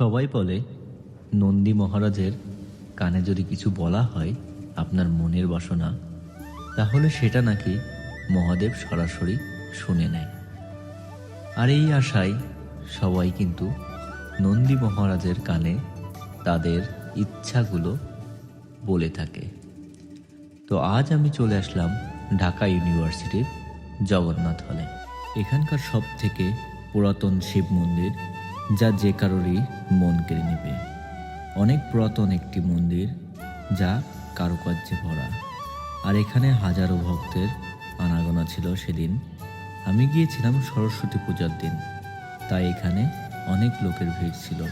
সবাই বলে, নন্দী মহারাজের কানে যদি কিছু বলা হয় আপনার মনের বাসনা, তাহলে সেটা নাকি মহাদেব সরাসরি শুনে নেয়। আর এই আশায় সবাই কিন্তু নন্দী মহারাজের কানে তাদের ইচ্ছাগুলো বলে থাকে। তো আজ আমি চলে আসলাম ঢাকা ইউনিভার্সিটির জগন্নাথ হলে। এখানকার সব থেকে পুরাতন শিব মন্দির যা যে কারোরই মন কেড়ে নেবে। অনেক পুরাতন একটি মন্দির যা কারুকার্যে ভরা। আর এখানে হাজারো ভক্তের আনাগোনা ছিল সেদিন। আমি গিয়েছিলাম সরস্বতী পূজার দিন। তাই এখানে অনেক লোকের ভিড় ছিল।